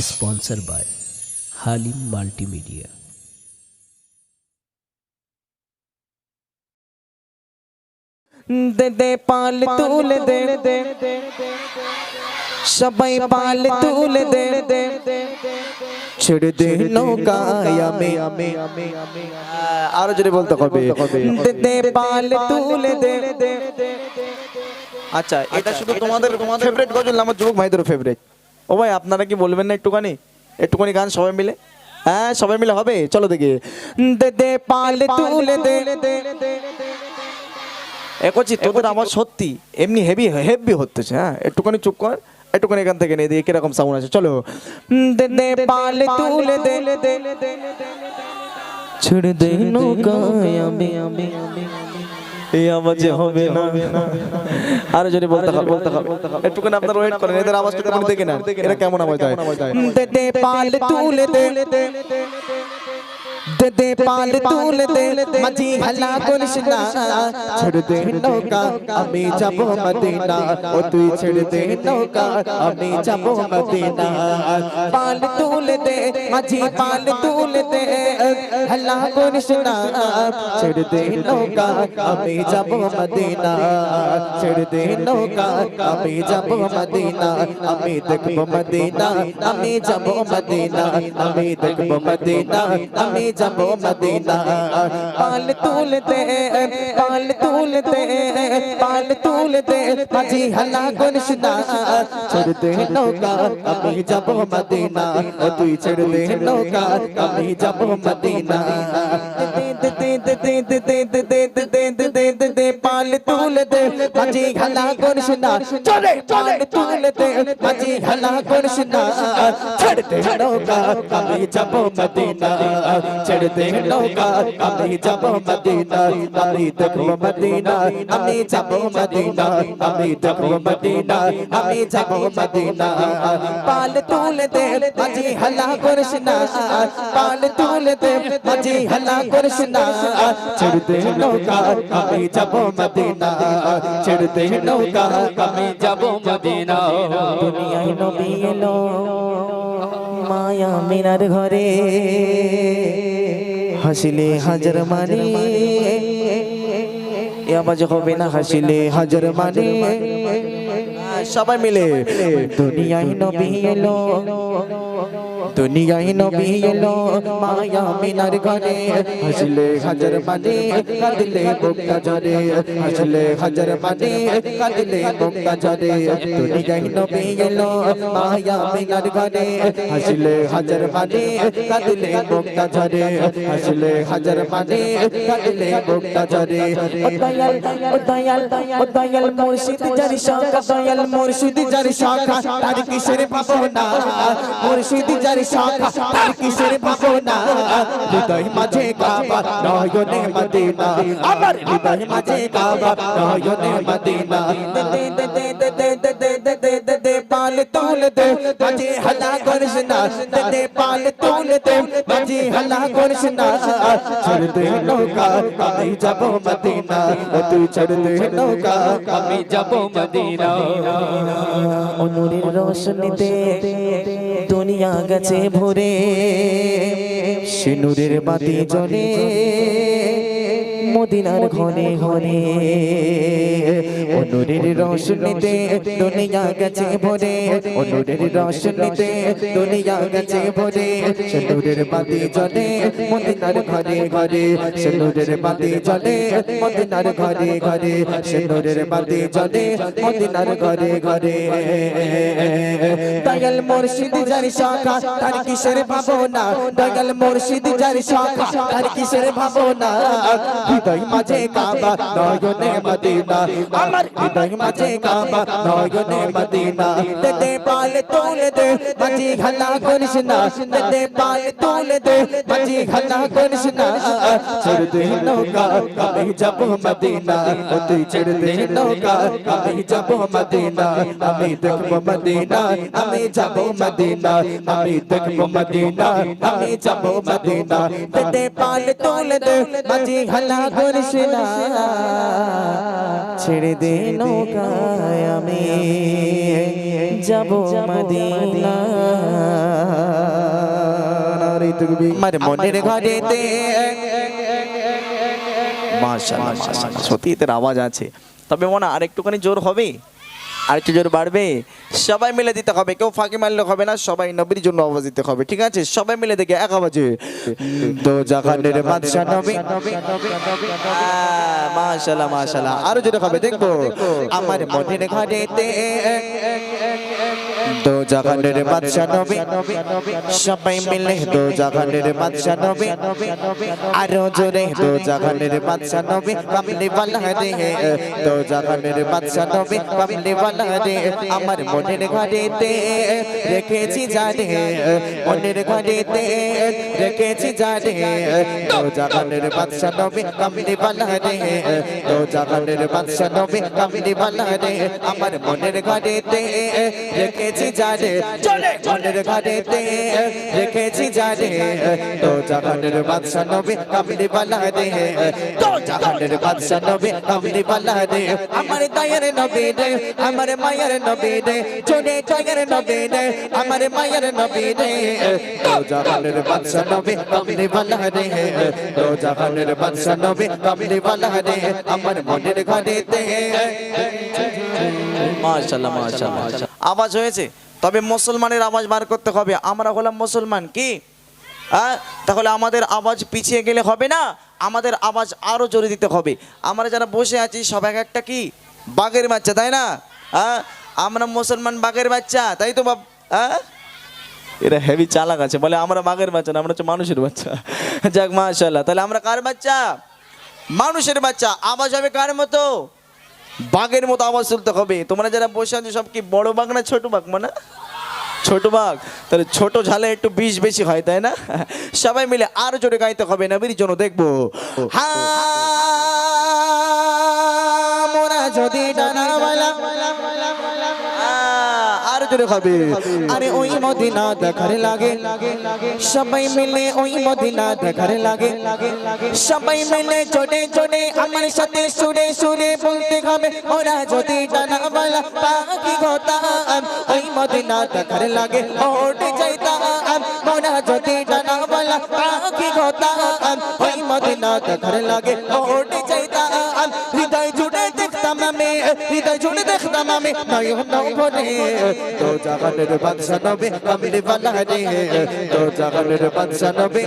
is by by Halim Multimedia. दे दे पाल तूल दे दे सबई पाल तूल दे दे ছেড় দে নৌকায় আমি। আরও জোরে বলতে হবে। দে পাল তুলে দে। আচ্ছা এটা আচ্ছা, শুধু তোমাদের তোমাদের ফেভারিট গজল আমার যুবক ভাইদের ফেভারিট ও ভাই আপনারা কি বলবেন না একটুখানি? একটুখানি গান সবাই মিলে? হ্যাঁ সবাই মিলে হবে? চলো দেখি। দে দে পাল তুলে দে এ করছি তোদের আমার সত্যি এমনি হেভি হেভি হতেছে হ্যাঁ? একটুখানি চুপ কর একটুখানি এখান থেকে নিয়ে দিয়ে কীরকম সাউন্ড আছে চলো। দে দে পাল তুলে দে ছেড়ে দে নৌকায় আমি আমি। এই আওয়াজ হবে না। আরও যদি বলতে হবে একটুখানি আপনারা ওয়েট করেন, এদের আওয়াজটা একটুখানি দেখে নেন এরা কেমন আওয়াজ হয় দে দে, পাল, তুলে দে। দে দে পাল তুলে দে মাঝি হালা করিস না ছেড়ে দে নৌকা আমি যাব মদিনা ও তুই ছেড়ে দে নৌকা আমি যাব মদিনা পাল তুলে মাঝি পাল তুলে দে হালা করিস নৌকা আমি যাব মদিনা ছেড়ে নৌকা আমি যাব মদিনা আমি দেখব মদিনা আমি যাব মদিনা আমি দেখব মদিনা আমি যাব মদিনা পাল তুলতে পাল তুলতে পাল তুলতে আজি হালা করিসনা ছেড়ে দে নৌকা আমি যাব মদিনা ও তুই ছেড়ে দে নৌকা আমি যাব মদিনা দে দে দে দে দে দে দে তুল দে মাঝি হালা গুনশনা চলে চলে তুল দে মাঝি হালা গুনশনা ছেড়ে দে নৌকা আমি যাব মদিনা ছেড়ে দে নৌকা আমি যাব মদিনা আমি দেখব মদিনা আমি যাব মদিনা আমি দেখব মদিনা আমি যাব মদিনা পাল তুল দে মাঝি হালা গুনশনা পাল তুল দে মাঝি হালা গুনশনা ছেড়ে দে নৌকা আমি যাব মদিনা ছেড়ে ছেড়তে নৌকা, আমি যাব মদিনা দুনিয়ায় নবী এলো। মায়া মিনার ঘরে হাসিলে হাজার মানে। আওয়াজ হবে না হাসিলে হাজার মানে। সবাই মিলে। দুনিয়ায় নবী এলো। দুনিয়ায় নবী এলো মায়া মিনার ঘরে। হাসলে হাজার মানে কাঁদলে বুকটা ঝরে। হাসলে হাজার মানে কাঁদলে বুকটা ঝরে। দুনিয়ায় নবী এলো মায়া মিনার ঘরে। হাসলে হাজার মানে কাঁদলে বুকটা ঝরে। হাসলে হাজার মানে কাঁদলে বুকটা ঝরে। ও দয়াল ও দয়াল ও দয়াল মুর্শিদ জারি শাখা দয়াল মুর্শিদ জারি শাখা তার কিসের ভাবনা মুর্শিদ জারি শাখা তার কিসের ভাবনা হৃদয় মাঝে কাবা নয়নে মদিনা আমার হৃদয় মাঝে কাবা নয়নে মদিনা দে দে দে দে দে দে দে দে पाल तोल दो बाजी हला कृष्णा दे पाल तोल दो बाजी हला कृष्णा छोड़ दे नौका कमी जबो मदीना तू छोड़ दे नौका कमी जबो मदीना অনুরের রোশনীতে দুনিয়া গেছে ভরে সিনুরের বাতি জ্বলে মদিনার ঘরে ঘরে অনুরের রোশনীতে দুনিয়া গেছে ভরে। অনুরের রোশনীতে দুনিয়া গেছে ভরে। সিনুরের বাতি জ্বলে মদিনার ঘরে ঘরে। সিনুরের বাতি জ্বলে মদিনার ঘরে ঘরে। সিনুরের বাতি জ্বলে মদিনার ঘরে ঘরে। দয়াল মুর্শিদ জারি শাখা তার কিসের ভাবনা? দয়াল মুর্শিদ জারি শাখা তার কিসের ভাবনা? हृदय मज़े काबा नयने मदीना अमर हृदय मज़े काबा नयने मदीना दे पाल तोल दे मजी हला कृष्णा दे पाल तोल दे मजी हला कृष्णा छिड़ते नौका कभी जब मदीना उतरी छिड़ते नौका कभी जब मदीना अमी तक मदीना अमी जब मदीना अमी तक मदीना अमी जब मदीना दे पाल तोल दे मजी हला করিস না ছেড়ে দে নৌকায় আমি। যাব মদিনা। আমার মনের ঘরেতে মাশাআল্লাহ সত্যি এদের আওয়াজ আছে। তবে মনে আর একটুখানি জোর হবে আর একটু জোর বাড়বে। সবাই মিলে দিতে হবে কেউ ফাঁকি মারলে হবে না সবাই নবীর জন্য আওয়াজ দিতে হবে ঠিক আছে? সবাই মিলে দেখে এক আওয়াজে তো জাহানের বাদশা নবী। মাশাআল্লাহ মাশাআল্লাহ। আরও জোরে হবে দেখব। আমার মনের ঘরেতে তো জাহানের বাদশা নবী, সবাই মিলে তো জাহানের বাদশা নবী, আরও জোরে তো জাহানের বাদশা নবী কামলি বালা রে তো জাহানের বাদশা নবী কামলি বালা রে আমার মনের ঘরেতে রেখেছি জানে, মনের ঘরেতে রেখেছি জানে তো জাহানের বাদশা নবী কামলি বালা রে তো জাহানের বাদশা নবী কামলি বালা রে আমার মনের ঘরেতে রেখেছি জানে মনের ঘরেতে রেখেছি জানে তো জাহানের বাদশা নবী কামলি বালা রে তো জাহানের বাদশা নবী কামলি বালা রে আমার দয়ার নবী রে আমার মায়ের নবী রে চলে জয়ের নবী রে আমার মায়ের নবী রে তো জাহানের বাদশা নবী কামলি বালা রে তো জাহানের বাদশা নবী কামলি বালা রে আমার মনের ঘরেতে মাশাআল্লাহ মাশাআল্লাহ। আওয়াজ হয়েছে। তবে মুসলমানের আওয়াজ বার করতে হবে। আমরা হলাম মুসলমান কি? হ্যাঁ তাহলে আমাদের আওয়াজ পিছিয়ে গেলে হবে না? আমাদের আওয়াজ আরও জোরে দিতে হবে। আমরা যারা বসে আছি, সব এক একটা কি? বাঘের বাচ্চা, তাই না? হ্যাঁ আমরা মুসলমান বাঘের বাচ্চা, তাই তো বাপ হ্যাঁ এরা হেভি চালাক আছে। বলে আমরা বাঘের বাচ্চা না, আমরা হচ্ছে মানুষের বাচ্চা। যাক, মাশাআল্লাহ। তাহলে আমরা কার বাচ্চা? মানুষের বাচ্চা। আওয়াজ হবে কার মতো? বাঘের মতো আওয়াজ তুলতে হবে। তোমরা যারা বসে আছো, সব কি বড় বাঘ না ছোট বাঘ মানে? ছোট বাঘ। তাহলে ছোট ঝালে একটু বিষ বেশি হয়, তাই না? সবাই মিলে আর জোরে গাইতে হবে না নবীর জন্য দেখব। হা, মোরা যদি ডানাওয়ালা জোরে হবে আরে ওই মদিনা দেখার লাগে। সবাই মিলে ওই মদিনা দেখার লাগে। সবাই মিলে চড়ে চড়ে আমার সাথে সুরে সুরে বলতে হবে। ওরা যদি ডানাওয়ালা পাখি হতাম, ওই মদিনা দেখার লাগে। ওঠে চাইতাম ওরা যদি ডানাওয়ালা পাখি হতাম, ওই মদিনা দেখার লাগে। হৃদয় জুড়ে দেখতাম হৃদয় জুড়ে দেখতাম আমি নয়ন ভরে তো জাগানের বাদশা নবে কামলি বালা রে তো জাগানের বাদশা নবে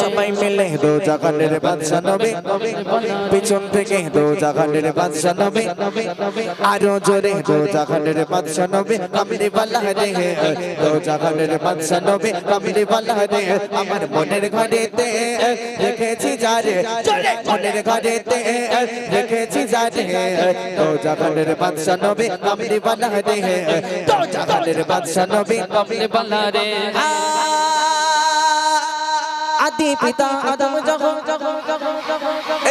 সবাই মিলে তো জাগানের বাদশা নবে পিছন থেকে তো জাগানের বাদশা নবে আরও জোরে তো জাগানের বাদশা নবে কামলি বালা রে তো জাগানের বাদশা নবে কামলি বালা রে আমার মনের ঘরেতে রেখেছি যারে মনের ঘরেতে রেখেছি যারে। তো জাগানের বাদশা নবে কামলি বালা রে তো জাগানের বাদশা নবে কামলি বালা রে আদি পিতা আদম যখন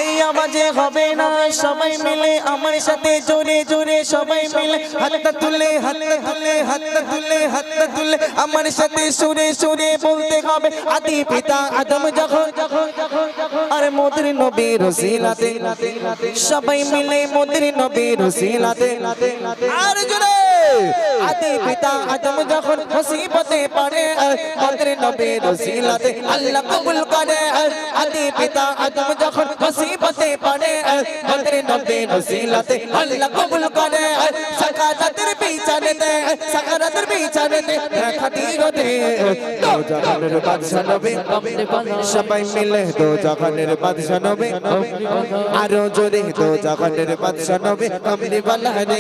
এই আওয়াজে হবে না সবাই মিলে আমার সাথে জোরে জোরে সবাই মিলে হাতটা তুলে হাতটা তুলে হাতটা তুলে হাতটা তুলে আমার সাথে সুরে সুরে বলতে হবে। আদি পিতা আদম যখন আরে মোদের নবী রসিলাতে সবাই মিলে মোদের নবী রসিলাতে আর জোরে! আদি পিতা আদম যখন মুসিবতে পড়ে মোদের নবী রসিলাতে আল্লাহ কবুল করে। আদি পিতা আদম যখন মুসিবতে পড়ে মোদের নবী রসিলাতে আল্লাহ কবুল করে। সাকারাতের বিচারেতে সাকারাতের বিচারেতে খাতিরতে তো জাহানের বাদশা নবী, সবাই মিলে তো জাহানের বাদশা নবী, আরও জোরে তো জাহানের বাদশা নবী কামলি বালা রে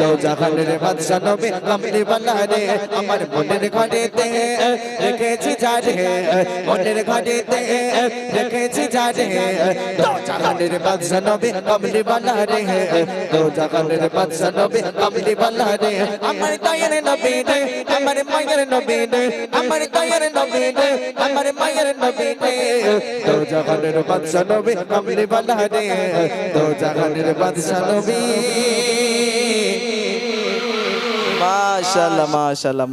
তো জাহানের বাদশা নবী কামলি বালা রে আমার মনের ঘরেতে রেখেছি যারে, মনের ঘরেতে রেখেছি যারে। তো জাহানের বাদশা নবী কামলি বালা রে তো জাহানের বাদশা নবী কামলি বালা রে আমার দয়ার নবী রে আমার মায়ের নবী রে আমার দয়ার নবী রে আমার মায়ের নবী রে তো জাহানের বাদশা নবী কামলি বালা রে তো জাহানের বাদশা নবী। মাশাআল্লাহ মাশাআল্লাহ